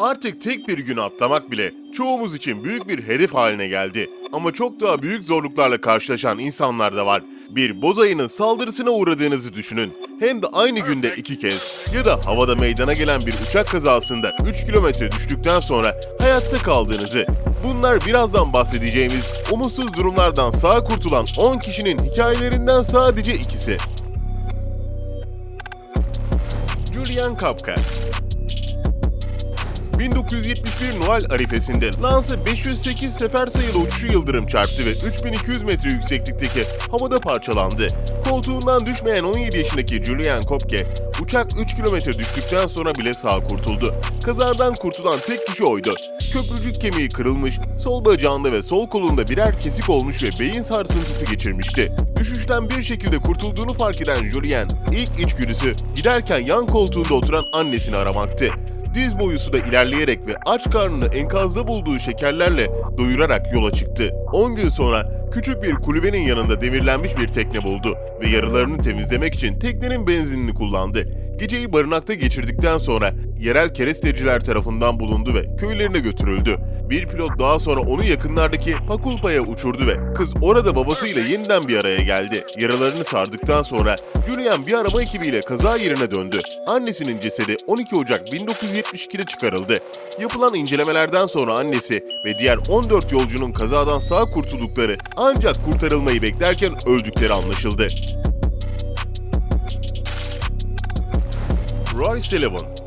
Artık tek bir gün atlamak bile çoğumuz için büyük bir hedef haline geldi. Ama çok daha büyük zorluklarla karşılaşan insanlar da var. Bir boz ayının saldırısına uğradığınızı düşünün. Hem de aynı günde iki kez ya da havada meydana gelen bir uçak kazasında 3 kilometre düştükten sonra hayatta kaldığınızı. Bunlar birazdan bahsedeceğimiz umutsuz durumlardan sağ kurtulan 10 kişinin hikayelerinden sadece ikisi. Julian Kapka 1971 Noel arifesinde Lance 508 sefer sayılı uçuşu yıldırım çarptı ve 3200 metre yükseklikteki havada parçalandı. Koltuğundan düşmeyen 17 yaşındaki Julian Kopke, uçak 3 kilometre düştükten sonra bile sağ kurtuldu. Kazadan kurtulan tek kişi oydu. Köprücük kemiği kırılmış, sol bacağında ve sol kolunda birer kesik olmuş ve beyin sarsıntısı geçirmişti. Düşüşten bir şekilde kurtulduğunu fark eden Julian, ilk içgüdüsü giderken yan koltuğunda oturan annesini aramaktı diz boyu suda ilerleyerek ve aç karnını enkazda bulduğu şekerlerle doyurarak yola çıktı. 10 gün sonra küçük bir kulübenin yanında demirlenmiş bir tekne buldu ve yaralarını temizlemek için teknenin benzinini kullandı. Geceyi barınakta geçirdikten sonra yerel keresteciler tarafından bulundu ve köylerine götürüldü. Bir pilot daha sonra onu yakınlardaki Pakulpa'ya uçurdu ve kız orada babasıyla yeniden bir araya geldi. Yaralarını sardıktan sonra Julian bir araba ekibiyle kaza yerine döndü. Annesinin cesedi 12 Ocak 1972'de çıkarıldı. Yapılan incelemelerden sonra annesi ve diğer 14 yolcunun kazadan sağ kurtuldukları ancak kurtarılmayı beklerken öldükleri anlaşıldı. Roy Sullivan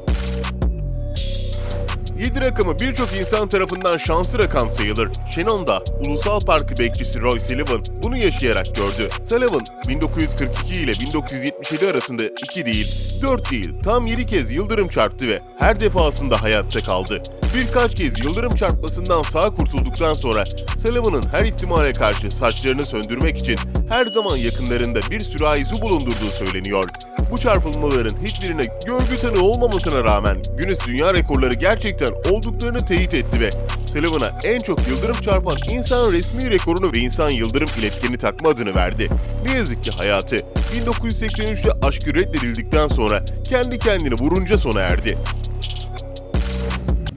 7 rakamı birçok insan tarafından şanslı rakam sayılır. Shannon'da Ulusal Parkı bekçisi Roy Sullivan bunu yaşayarak gördü. Sullivan 1942 ile 1977 arasında 2 değil, 4 değil, tam 7 kez yıldırım çarptı ve her defasında hayatta kaldı. Birkaç kez yıldırım çarpmasından sağ kurtulduktan sonra Sullivan'ın her ihtimale karşı saçlarını söndürmek için her zaman yakınlarında bir sürahi su bulundurduğu söyleniyor. Bu çarpılmaların hiçbirine görgü tanığı olmamasına rağmen Guinness Dünya Rekorları gerçekten olduklarını teyit etti ve Sullivan'a en çok yıldırım çarpan insan resmi rekorunu ve insan yıldırım iletkenini takma adını verdi. Ne yazık ki hayatı 1983'te aşkı reddedildikten sonra kendi kendini vurunca sona erdi.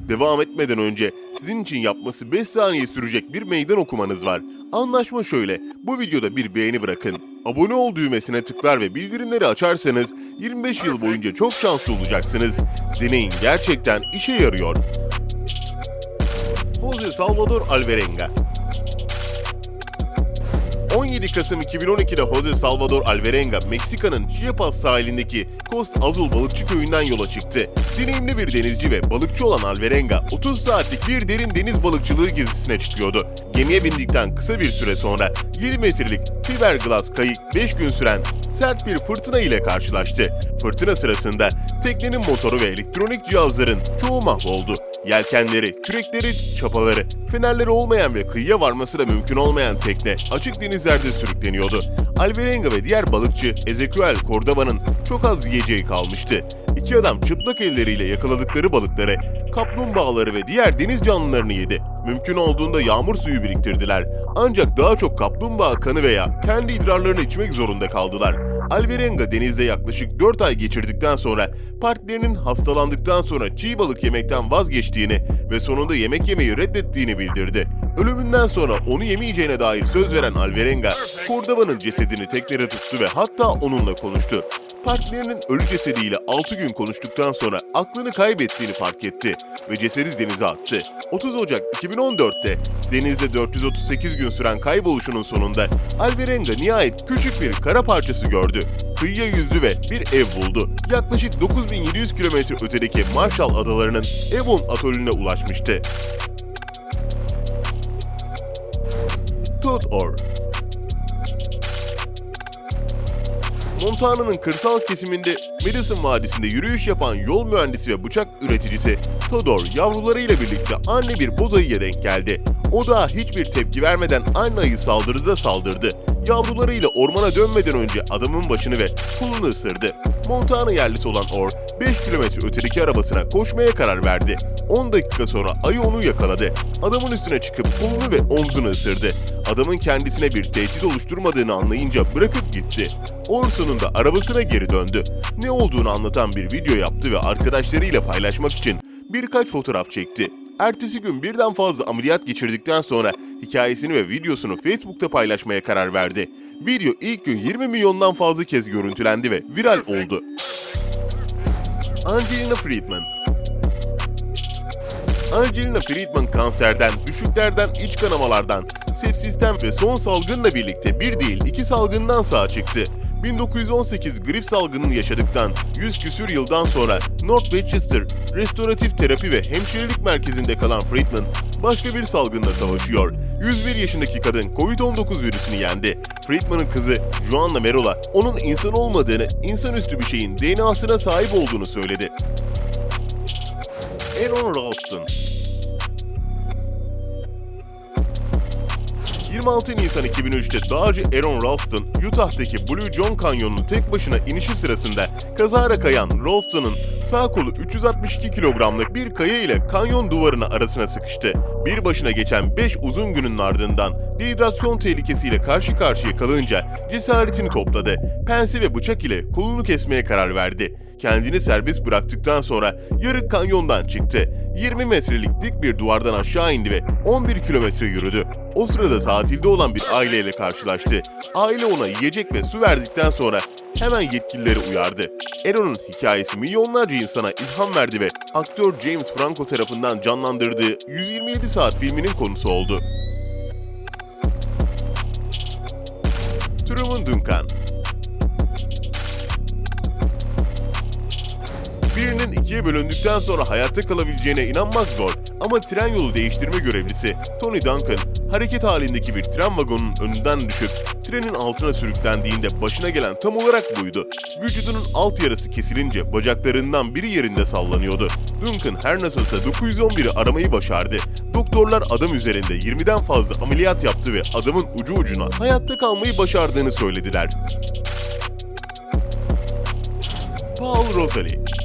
Devam etmeden önce sizin için yapması 5 saniye sürecek bir meydan okumanız var. Anlaşma şöyle, bu videoda bir beğeni bırakın. Abone ol düğmesine tıklar ve bildirimleri açarsanız 25 yıl boyunca çok şanslı olacaksınız. Deneyin gerçekten işe yarıyor. Jose Salvador Alvarenga 17 Kasım 2012'de Jose Salvador Alvarenga, Meksika'nın Chiapas sahilindeki Costa Azul balıkçı köyünden yola çıktı. Deneyimli bir denizci ve balıkçı olan Alvarenga, 30 saatlik bir derin deniz balıkçılığı gezisine çıkıyordu. Gemiye bindikten kısa bir süre sonra 20 metrelik fiberglass kayık 5 gün süren sert bir fırtına ile karşılaştı. Fırtına sırasında teknenin motoru ve elektronik cihazların çoğu mahvoldu. Yelkenleri, kürekleri, çapaları, fenerleri olmayan ve kıyıya varması da mümkün olmayan tekne açık denizlerde sürükleniyordu. Alvarenga ve diğer balıkçı Ezekiel Cordova'nın çok az yiyeceği kalmıştı. İki adam çıplak elleriyle yakaladıkları balıkları, kaplumbağaları ve diğer deniz canlılarını yedi. Mümkün olduğunda yağmur suyu biriktirdiler. Ancak daha çok kaplumbağa kanı veya kendi idrarlarını içmek zorunda kaldılar. Alvarenga denizde yaklaşık 4 ay geçirdikten sonra partnerinin hastalandıktan sonra çiğ balık yemekten vazgeçtiğini ve sonunda yemek yemeyi reddettiğini bildirdi. Ölümünden sonra onu yemeyeceğine dair söz veren Alvarenga, Cordova'nın cesedini teknede tuttu ve hatta onunla konuştu. Partnerinin ölü cesediyle 6 gün konuştuktan sonra aklını kaybettiğini fark etti ve cesedi denize attı. 30 Ocak 2014'te denizde 438 gün süren kayboluşunun sonunda Alvarenga nihayet küçük bir kara parçası gördü. Kıyıya yüzdü ve bir ev buldu. Yaklaşık 9700 kilometre ötedeki Marshall Adaları'nın Ebon atolüne ulaşmıştı. Todd Orr Montana'nın kırsal kesiminde Madison Vadisi'nde yürüyüş yapan yol mühendisi ve bıçak üreticisi Todor yavrularıyla birlikte anne bir boz ayıya denk geldi. O da hiçbir tepki vermeden anne ayı saldırdı da saldırdı. Yavrularıyla ormana dönmeden önce adamın başını ve kolunu ısırdı. Montana yerlisi olan Orr 5 kilometre ötedeki arabasına koşmaya karar verdi. 10 dakika sonra ayı onu yakaladı. Adamın üstüne çıkıp kolunu ve omzunu ısırdı. Adamın kendisine bir tehdit oluşturmadığını anlayınca bırakıp gitti. Orr sonunda arabasına geri döndü. Ne olduğunu anlatan bir video yaptı ve arkadaşlarıyla paylaşmak için birkaç fotoğraf çekti. Ertesi gün birden fazla ameliyat geçirdikten sonra hikayesini ve videosunu Facebook'ta paylaşmaya karar verdi. Video ilk gün 20 milyondan fazla kez görüntülendi ve viral oldu. Angelina Friedman Angelina Friedman kanserden, düşüklerden, iç kanamalardan, sepsisten ve son salgınla birlikte bir değil iki salgından sağ çıktı. 1918 grip salgınını yaşadıktan 100 küsür yıldan sonra North Winchester Restoratif Terapi ve Hemşirelik Merkezi'nde kalan Friedman başka bir salgınla savaşıyor. 101 yaşındaki kadın Covid-19 virüsünü yendi. Friedman'ın kızı Joanna Merola onun insan olmadığını, insanüstü bir şeyin DNA'sına sahip olduğunu söyledi. Aaron Ralston 26 Nisan 2003'te dağcı Aaron Ralston, Utah'taki Blue John Kanyonu'nun tek başına inişi sırasında kazara kayan Ralston'ın sağ kolu 362 kilogramlık bir kaya ile kanyon duvarına arasına sıkıştı. Bir başına geçen 5 uzun günün ardından dehidrasyon tehlikesiyle karşı karşıya kalınca cesaretini topladı. Pense ve bıçak ile kolunu kesmeye karar verdi kendini serbest bıraktıktan sonra yarı kanyondan çıktı. 20 metrelik dik bir duvardan aşağı indi ve 11 kilometre yürüdü. O sırada tatilde olan bir aileyle karşılaştı. Aile ona yiyecek ve su verdikten sonra hemen yetkilileri uyardı. Aaron'un hikayesi milyonlarca insana ilham verdi ve aktör James Franco tarafından canlandırdığı 127 saat filminin konusu oldu. Truman Duncan Birinin ikiye bölündükten sonra hayatta kalabileceğine inanmak zor ama tren yolu değiştirme görevlisi Tony Duncan hareket halindeki bir tren vagonunun önünden düşüp trenin altına sürüklendiğinde başına gelen tam olarak buydu. Vücudunun alt yarısı kesilince bacaklarından biri yerinde sallanıyordu. Duncan her nasılsa 911'i aramayı başardı. Doktorlar adam üzerinde 20'den fazla ameliyat yaptı ve adamın ucu ucuna hayatta kalmayı başardığını söylediler. Paul Rosalie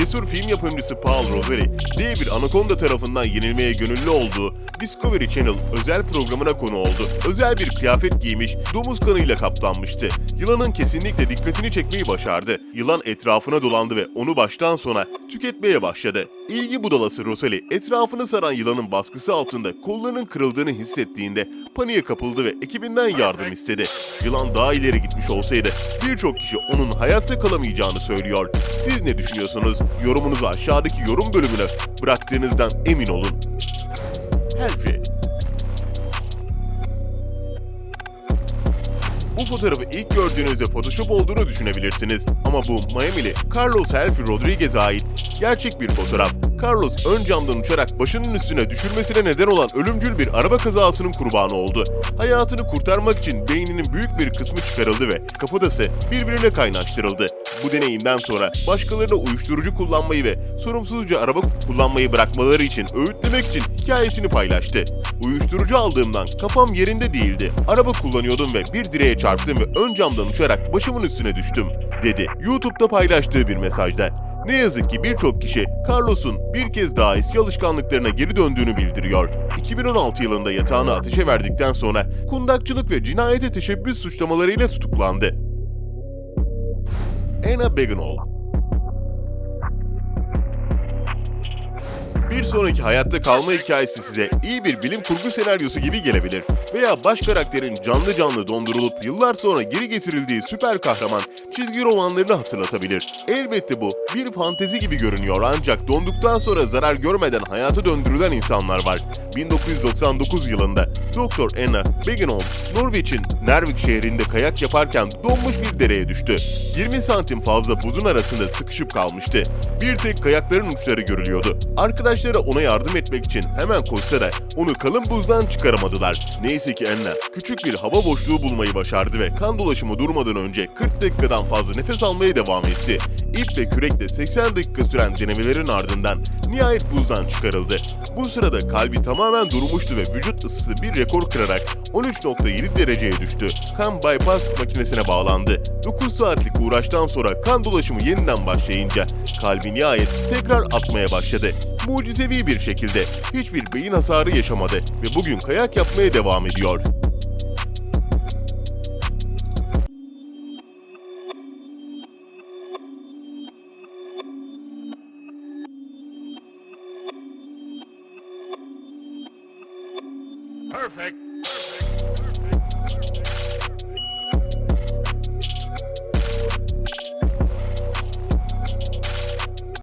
Cesur film yapımcısı Paul Rosalie, dev bir anakonda tarafından yenilmeye gönüllü olduğu Discovery Channel özel programına konu oldu. Özel bir kıyafet giymiş, domuz kanıyla kaplanmıştı. Yılanın kesinlikle dikkatini çekmeyi başardı. Yılan etrafına dolandı ve onu baştan sona tüketmeye başladı. İlgi budalası Rosalie, etrafını saran yılanın baskısı altında kollarının kırıldığını hissettiğinde paniğe kapıldı ve ekibinden yardım istedi. Yılan daha ileri gitmiş olsaydı birçok kişi onun hayatta kalamayacağını söylüyor. Siz ne düşünüyorsunuz? Yorumunuzu aşağıdaki yorum bölümüne bıraktığınızdan emin olun. Helfi Bu fotoğrafı ilk gördüğünüzde Photoshop olduğunu düşünebilirsiniz. Ama bu Miami'li Carlos Helfi Rodriguez'e ait gerçek bir fotoğraf. Carlos ön camdan uçarak başının üstüne düşürmesine neden olan ölümcül bir araba kazasının kurbanı oldu. Hayatını kurtarmak için beyninin büyük bir kısmı çıkarıldı ve kafatası birbirine kaynaştırıldı. Bu deneyimden sonra başkalarına uyuşturucu kullanmayı ve sorumsuzca araba kullanmayı bırakmaları için öğütlemek için hikayesini paylaştı. Uyuşturucu aldığımdan kafam yerinde değildi. Araba kullanıyordum ve bir direğe çarptım ve ön camdan uçarak başımın üstüne düştüm, dedi. YouTube'da paylaştığı bir mesajda. Ne yazık ki birçok kişi Carlos'un bir kez daha eski alışkanlıklarına geri döndüğünü bildiriyor. 2016 yılında yatağını ateşe verdikten sonra kundakçılık ve cinayete teşebbüs suçlamalarıyla tutuklandı. Anna Bagenol Bir sonraki hayatta kalma hikayesi size iyi bir bilim kurgu senaryosu gibi gelebilir veya baş karakterin canlı canlı dondurulup yıllar sonra geri getirildiği süper kahraman çizgi romanlarını hatırlatabilir. Elbette bu bir fantezi gibi görünüyor ancak donduktan sonra zarar görmeden hayata döndürülen insanlar var. 1999 yılında Doktor Anna Begenholm, Norwich'in Nervik şehrinde kayak yaparken donmuş bir dereye düştü. 20 santim fazla buzun arasında sıkışıp kalmıştı. Bir tek kayakların uçları görülüyordu. Arkadaşları ona yardım etmek için hemen koşsa da onu kalın buzdan çıkaramadılar. Neyse ki Anna küçük bir hava boşluğu bulmayı başardı ve kan dolaşımı durmadan önce 40 dakikadan fazla nefes almaya devam etti. İp ve kürekle 80 dakika süren denemelerin ardından nihayet buzdan çıkarıldı. Bu sırada kalbi tamamen durmuştu ve vücut ısısı bir rekor kırarak 13.7 dereceye düştü. Kan bypass makinesine bağlandı. 9 saatlik uğraştan sonra kan dolaşımı yeniden başlayınca kalbi nihayet tekrar atmaya başladı mucizevi bir şekilde hiçbir beyin hasarı yaşamadı ve bugün kayak yapmaya devam ediyor. Perfect.